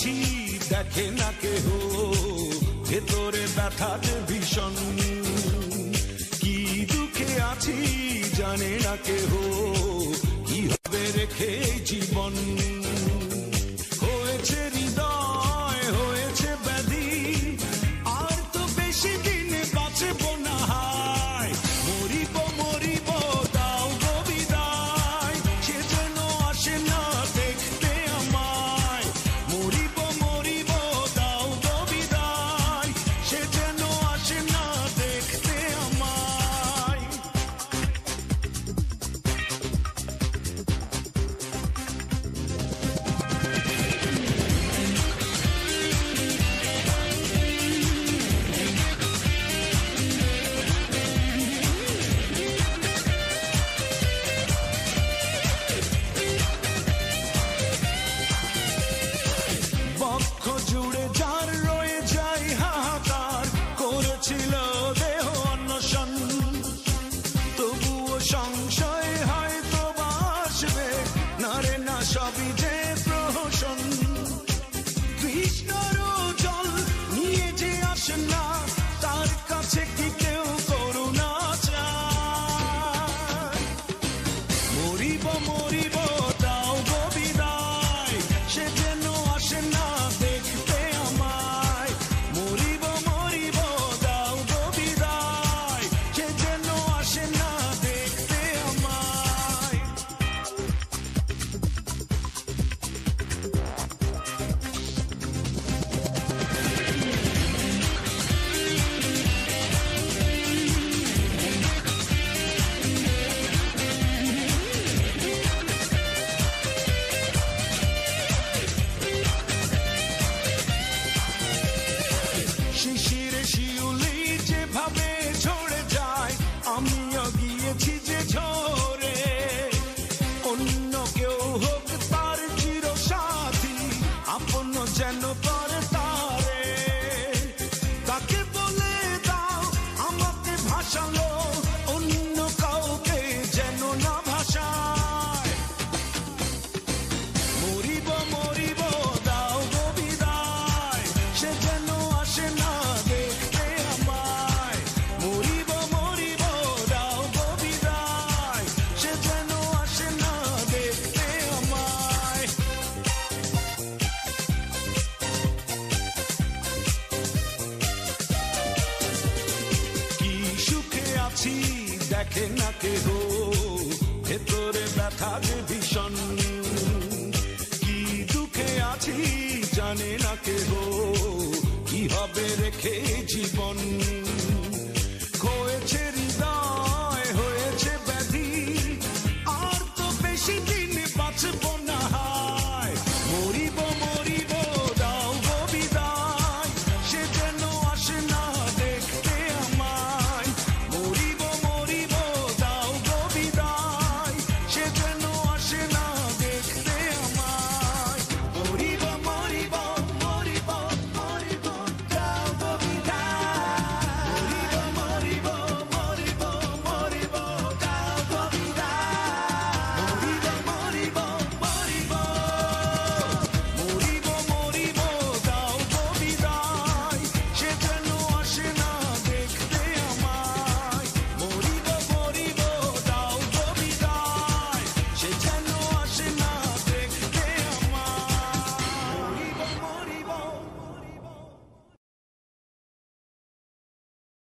কাছি দেখে না কেহ। ভেতরে ব্যথাতে ভীষণ। কি দুঃখে আছি, জানে না কেহ। কি হবে রেখে জীবন। No. geçecek çok. দেখে না কেহ, ভেতরে ব্যথা যে ভীষণ। কি দুঃখে আছি জানে না কেহ, কি হবে রেখে জীবন। খোয়েছে